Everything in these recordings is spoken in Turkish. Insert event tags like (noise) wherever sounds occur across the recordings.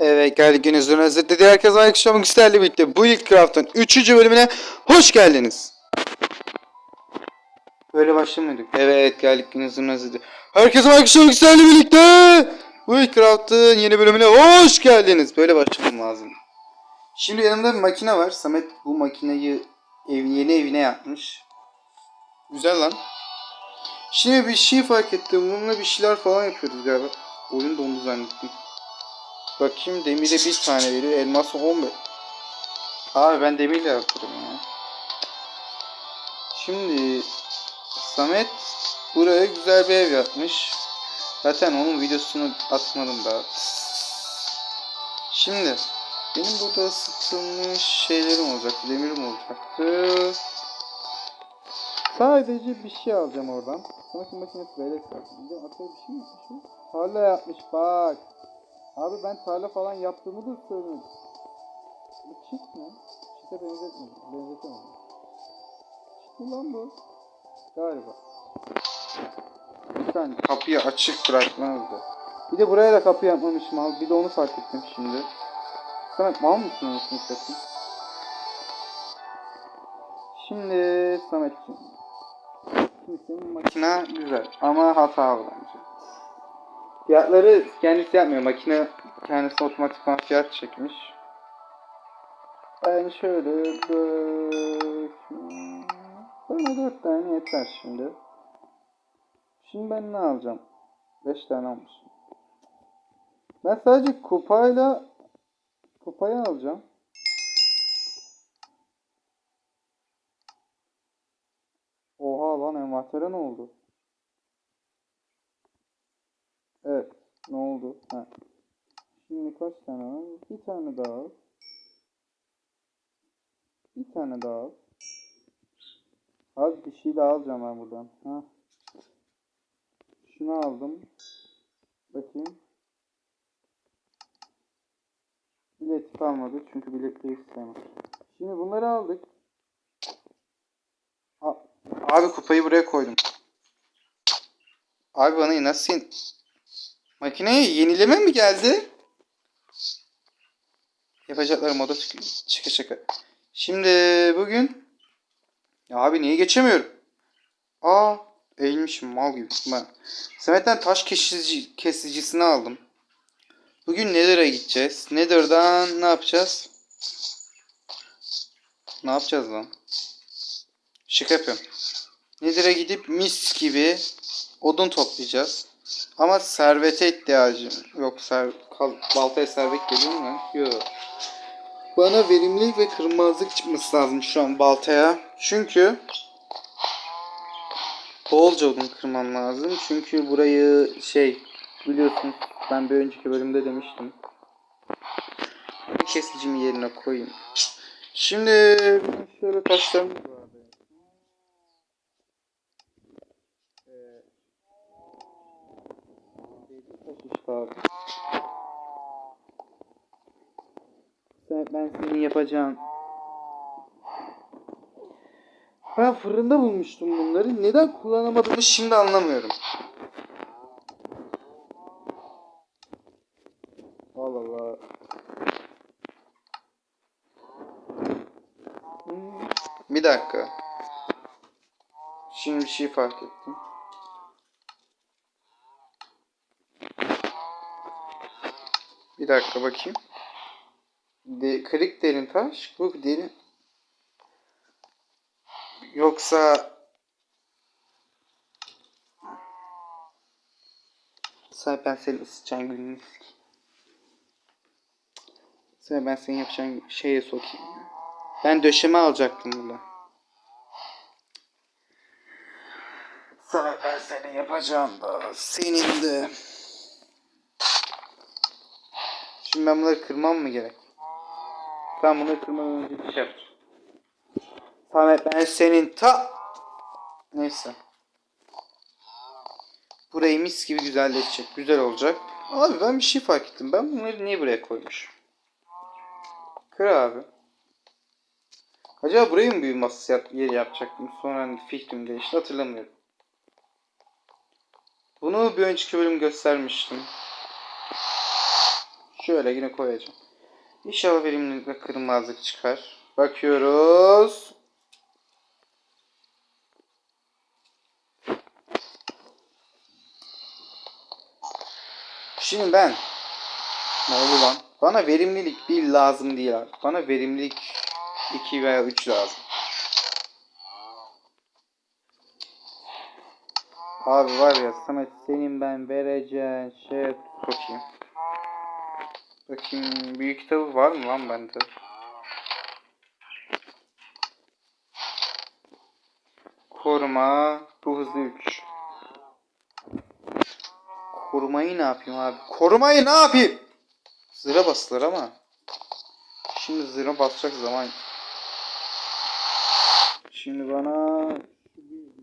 Evet geldik yine Zurna Hazretleri. Herkes akşamlık isterle birlikte bu ilk craft'ın 3. bölümüne hoş geldiniz. Böyle başlamıyorduk. Evet geldik yine Hazretleri. Herkes akşamlık isterle birlikte bu ilk craft'ın yeni bölümüne hoş geldiniz. Böyle başlamam lazım. Şimdi yanımda bir makine var. Samet bu makineyi ev, yeni evine yapmış. Güzel lan. Şimdi bir şey fark ettim. Bununla bir şeyler falan yapıyoruz galiba. Oyun dondu zannettim. Bakayım demire bir tane veriyor. Elması 15. Abi ben demirle yaparım ya. Şimdi Samet buraya güzel bir ev yapmış. Zaten onun videosunu atmadım daha. Şimdi benim burada ısıtılmış şeylerim olacaktı. Demirim olacaktı. Sadece bir şey alacağım oradan. Sonraki makinesi böyle. Bir de bir şey mi? Tarla yapmış bak. Abi ben tarla falan yaptığımı da söylemedim. Bu çift mi? Çifte benzetmedim. Benzetemedim. Çift mi lan bu? Galiba. Lütfen kapıyı açık bırakmanızdı. Bir de buraya da kapı yapmamışım abi. Bir de onu fark ettim şimdi. Samet mal mısın anasını satayım? Şimdi Samet'ciğim. Şimdi senin makine güzel ama hatalı bence. Fiyatları kendisi yapmıyor. Makine kendisi otomatikman fiyat çekmiş. Ben şöyle dört... Bana dört tane yeter şimdi. Şimdi ben ne alacağım? Beş tane almışım. Ben sadece kupayla kupayı alacağım. Oha lan envantere ne oldu? Evet. Ne oldu? Ha. Şimdi kaç tane var? Bir tane daha al. Bir tane daha al. Az bir şey daha alacağım ben buradan. Ha. Şunu aldım. Bakayım. Bilet kalmadı çünkü biletleri istemem. Şimdi bunları aldık. Abi kupayı buraya koydum. Abi bana nasıl Makineye yenileme mi geldi? Yapacakları moda şaka şaka. Şimdi bugün ya abi niye geçemiyorum? Aa eğilmişim mal gibi. Ben Samet'ten taş kesici, kesicisini aldım. Bugün Nether'a gideceğiz. Nether'dan ne yapacağız? Ne yapacağız lan? Şaka yapıyorum. Nether'a gidip mis gibi odun toplayacağız. Ama servete ihtiyacım yok. Ser, kal, baltaya servet geliyor mu? Yok. Bana verimlilik ve kırmızılık çıkması lazım şu an baltaya. Çünkü bolca odun kırmam lazım. Çünkü burayı şey biliyorsunuz ben bir önceki bölümde demiştim. Kesicimi yerine koyayım. Şimdi şöyle taşlarımız. Sen, ben senin yapacağın. Ben fırında bulmuştum bunları. Neden kullanamadığımı şimdi anlamıyorum. Allah Allah. Hmm, Bir dakika. Şimdi bir şey fark ettim. Bir dakika bakayım. De, kırık derin taş. Bu derin. Yoksa Sen ben senin ısıtacağın gününü. Sen ben senin yapacağın şeye sokayım. Ben döşeme alacaktım burada. Sana ben seni yapacağım da senin de. Şimdi ben bunları kırmam mı gerek? Ben bunları kırmadan önce bir şey yapacağım. Tamam ben senin ta... Neyse. Burayı mis gibi güzelleşecek. Güzel olacak. Abi ben bir şey fark ettim. Ben bunları niye buraya koymuşum? Kır abi. Acaba burayı mı büyü masası yap yeri yapacaktım? Sonra hani fikrim değişti hatırlamıyorum. Bunu bir önceki bölüm göstermiştim. Şöyle yine koyacağım. İnşallah verimlilikle kırılmazlık çıkar. Bakıyoruz. Şimdi ben ne oldu lan? Bana verimlilik 1 lazım değil abi. Bana verimlilik 2 veya 3 lazım. Abi var ya Samet senin ben vereceğin şey bakayım. Bakayım büyük kitabı var mı lan bende? Koruma bu hızlı 3. Korumayı ne yapayım abi? Korumayı ne yapayım? Zıra basılır ama. Şimdi zıra basacak zaman. Şimdi bana bir.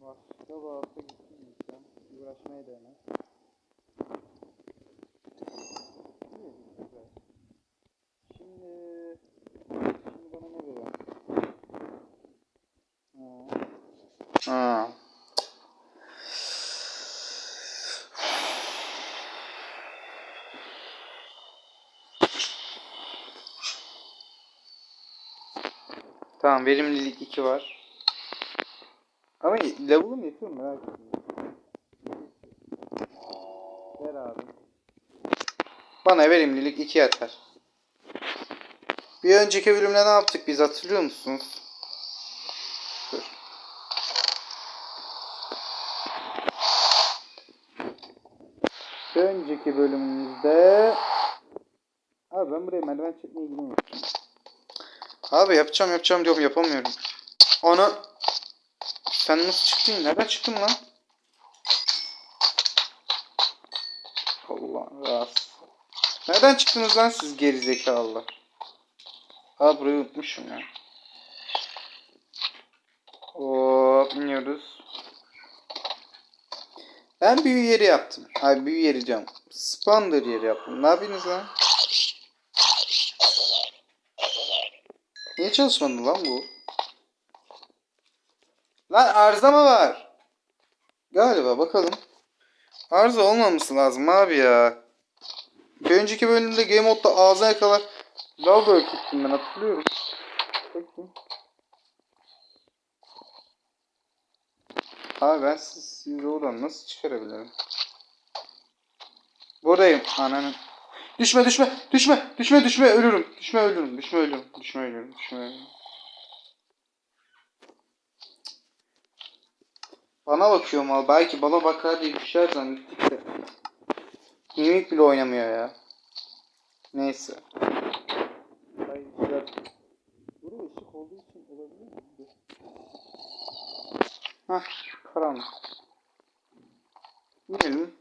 Başka bağırsa gitsin insan. Uğraşmaya değmez. İyi, güzel. Şimdi şimdi bana ne verir? Ha. Ha. Tamam verimlilik 2 var. Ama level'ım yetiyor merak ediyorum. Ver abi. Bana verimlilik 2 yeter. Bir önceki bölümde ne yaptık biz hatırlıyor musunuz? Dur. Bir önceki bölümümüzde Abi ben buraya merdiven çekmeye gidiyorum. Abi yapacağım yapacağım diyorum yapamıyorum. Onu sen nasıl çıktın? Nereden çıktın lan? Allah rahatsız. Nereden çıktınız lan siz gerizekalılar? Aa burayı unutmuşum ya. Hop iniyoruz. Ben büyü yeri yaptım. Ay büyü yeri diyorum. Spawner yeri yaptım. Ne yapıyorsunuz lan? Niye çalışmadı lan bu? Lan arıza mı var? Galiba bakalım. Arıza olmaması lazım abi ya. Bir önceki bölümde Game Mode'da ağzına yakalar. Lav ürküttüm ben hatırlıyorum. Bakayım. Abi ben siz, sizi oradan nasıl çıkarabilirim? Buradayım ananın. Düşme düşme düşme düşme düşme ölürüm. Düşme ölürüm. Düşme ölürüm. Düşme ölürüm. Düşme ölürüm. Bana bakıyor mal. Belki bana bakar diye düşer zannettik de. Mimik bile oynamıyor ya. Neyse. Buraya ışık olduğu için olabilir mi? Hah, karanlık. İnelim.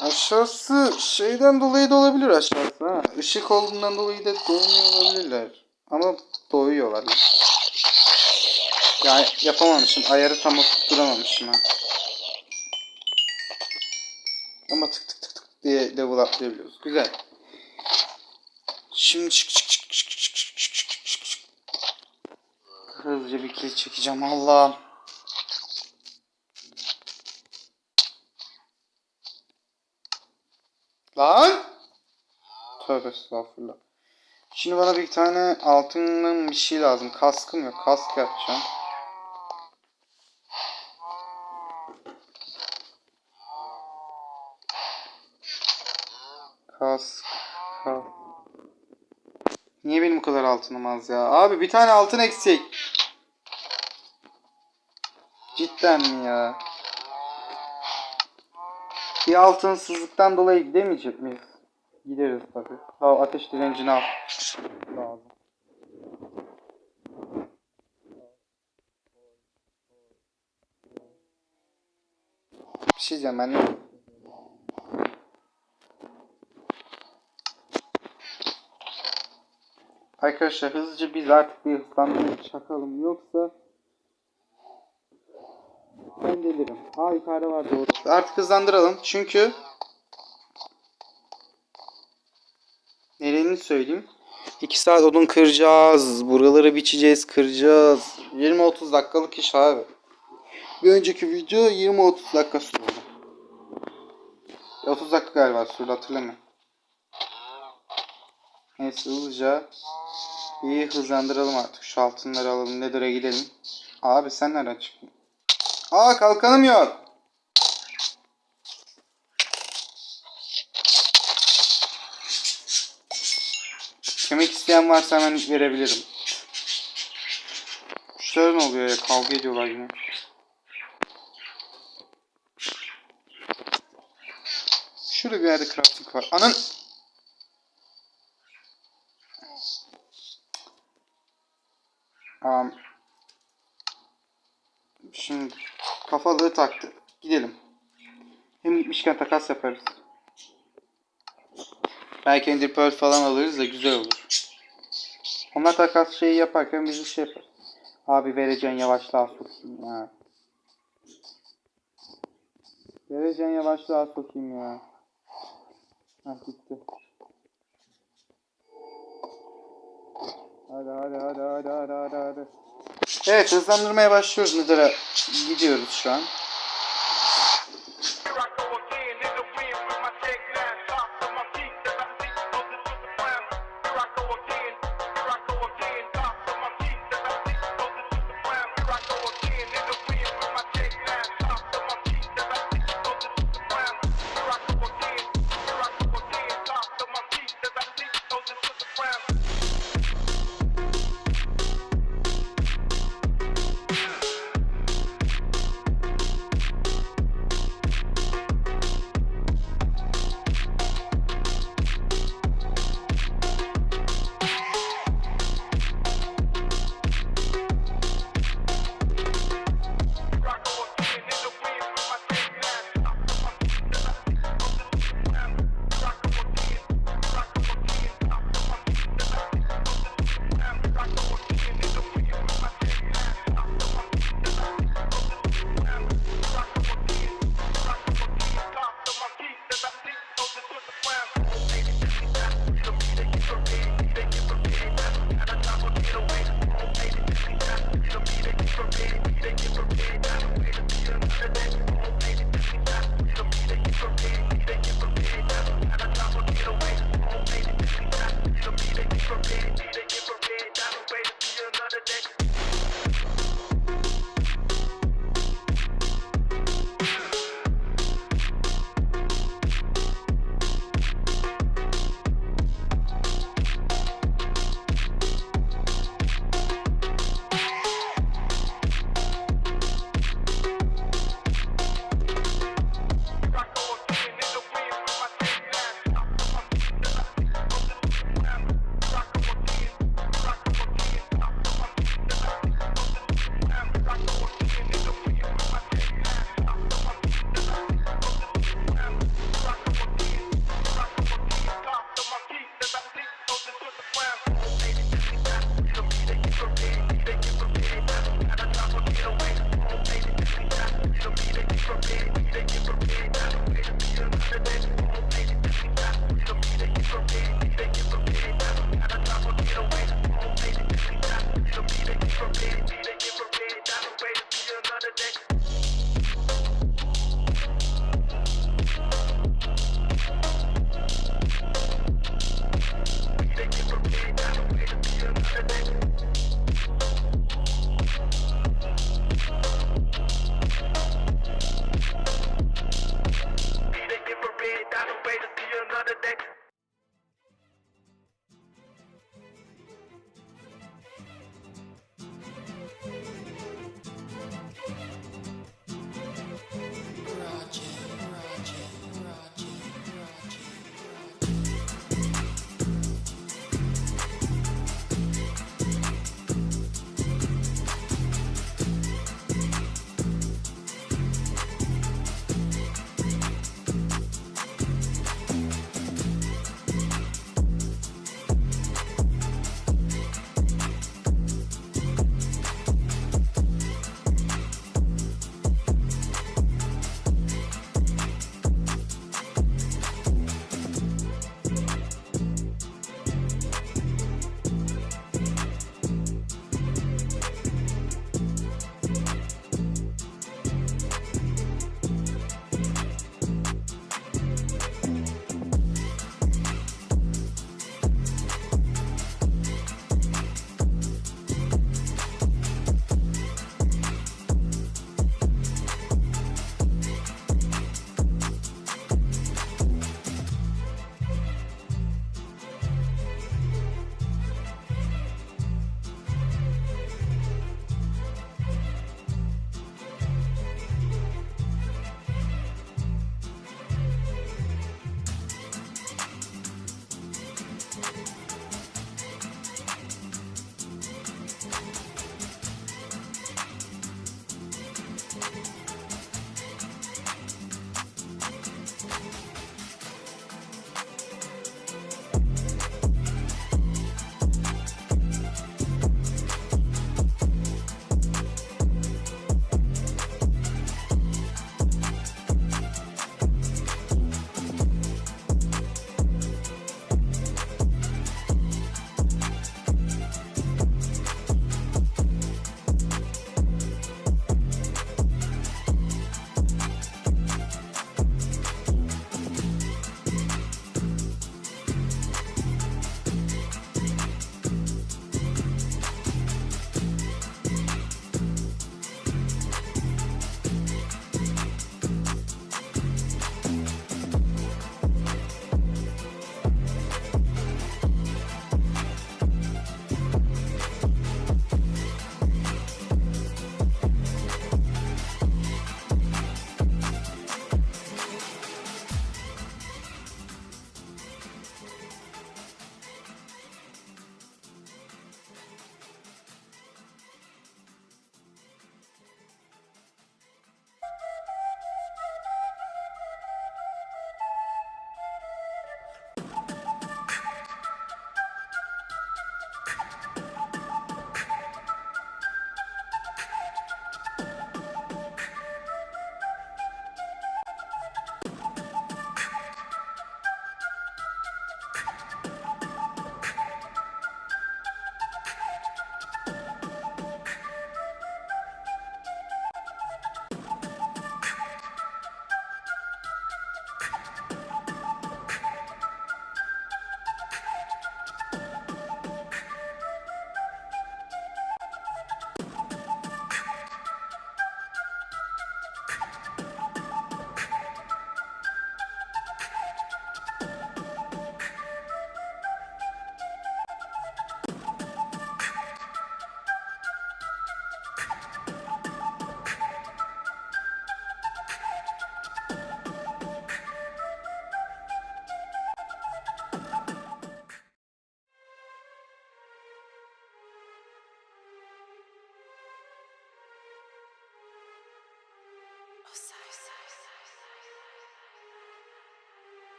Aşağısı şeyden dolayı da olabilir aşağısı ha. Işık olduğundan dolayı da doğmuyor olabilirler. Ama doğuyorlar. Ya yapamamışım. Ayarı tam oturtturamamışım ha. Ama tık tık tık tık diye level atlayabiliyoruz. Güzel. Şimdi çık çık çık çık çık çık çık çık çık. Hızlıca bir kill çekeceğim Allah'ım. Lan! Tövbe estağfurullah. Şimdi bana bir tane altından bir şey lazım. Kaskım yok. Kask yapacağım. Kask. Kask. Niye benim bu kadar altınım az ya? Abi bir tane altın eksik. Cidden mi ya? Bir altınsızlıktan dolayı gidemeyecek miyiz? Gideriz tabi. Ha, ateş direncini al. Lazım. Bir şey diyeceğim ben? Arkadaşlar hızlıca biz artık bir hızlandırma çakalım yoksa ben delirim. Ha yukarıda var doğru. Artık hızlandıralım çünkü Nerenini söyleyeyim. 2 saat odun kıracağız. Buraları biçeceğiz, kıracağız. 20-30 dakikalık iş abi. Bir önceki video 20-30 dakika sürdü. 30 dakika galiba sürdü hatırlamıyorum. Neyse hızlıca iyi hızlandıralım artık. Şu altınları alalım. Nether'a gidelim. Abi sen nereden çıktın? Aa kalkanım yok. Kemik isteyen varsa hemen verebilirim. Kuşlar ne oluyor ya? Kavga ediyorlar yine. Şurada bir yerde crafting var. Anın! Am. Şimdi kafalığı taktı. Gidelim. Hem gitmişken takas yaparız. Belki Ender Pearl falan alırız da güzel olur. Onlar takas şeyi yaparken biz şey yaparız. Abi vereceğin yavaşlığa sokayım ya. Vereceğin yavaşlığa sokayım ya. Hah gitti. Hadi hadi hadi hadi hadi hadi. Evet hızlandırmaya başlıyoruz Nether'a. Gidiyoruz şu an.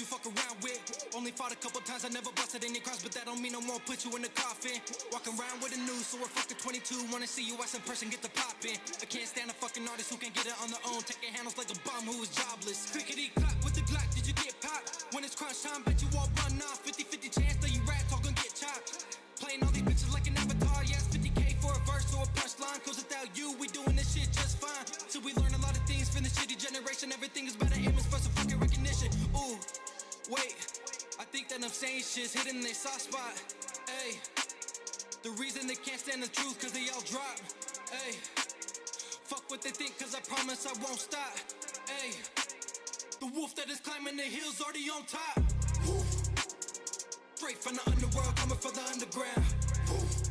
you fuck around with. Only fought a couple times, I never busted any crimes, but that don't mean I won't put you in the coffin. Walking around with a news, so we're fucking 22. Wanna see you as in person, get the poppin'. I can't stand a fucking artist who can get it on their own. Taking handles like a bum who is jobless. Clickety clock with the Glock, did you get popped? When it's crunch time, bet you all run off. 50 50 chance that you rats gonna get chopped. Playing all these bitches like an avatar, yes, 50k for a verse or a punchline. Cause without you, we doing this shit just fine. So we learn a lot of things from the shitty generation. Everything is better image for some fucking recognition. Ooh, wait, I think that I'm saying shit's in their soft spot. Hey, the reason they can't stand the truth, cause they all drop. Hey, fuck what they think, cause I promise I won't stop. Hey, the wolf that is climbing the hills already on top. Straight from the underworld, coming for the underground. Motherfuckers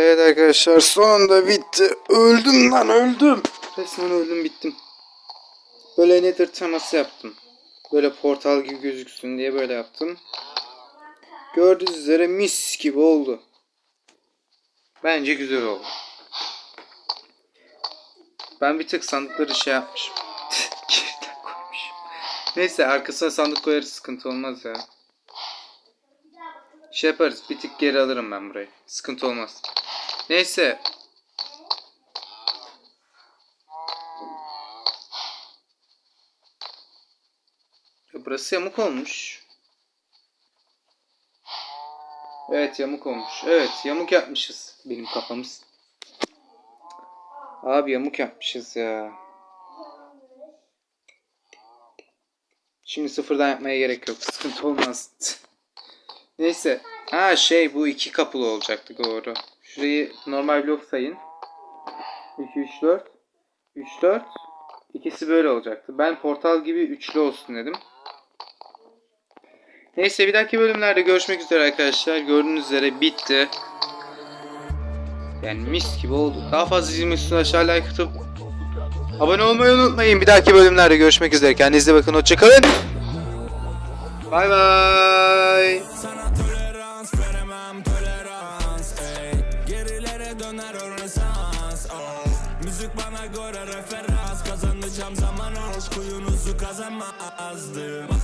Evet arkadaşlar sonunda bitti. Öldüm lan öldüm. Resmen öldüm bittim. Böyle nether teması yaptım. Böyle portal gibi gözüksün diye böyle yaptım. Gördüğünüz üzere mis gibi oldu. Bence güzel oldu. Ben bir tık sandıkları şey yapmışım. (laughs) Geriden koymuşum. Neyse arkasına sandık koyarız sıkıntı olmaz ya. Şey yaparız bir tık geri alırım ben burayı. Sıkıntı olmaz. Neyse. Ya burası yamuk olmuş. Evet yamuk olmuş. Evet yamuk yapmışız. Benim kafamız. Abi yamuk yapmışız ya. Şimdi sıfırdan yapmaya gerek yok. Sıkıntı olmaz. Neyse. Ha şey bu iki kapılı olacaktı doğru. Şurayı normal blok sayın. 2 3 4 3 4 İkisi böyle olacaktı. Ben portal gibi üçlü olsun dedim. Neyse bir dahaki bölümlerde görüşmek üzere arkadaşlar. Gördüğünüz üzere bitti. Yani mis gibi oldu. Daha fazla izlemek için aşağı like atıp abone olmayı unutmayın. Bir dahaki bölümlerde görüşmek üzere. Kendinize bakın. Hoşçakalın. Bay bay. Göre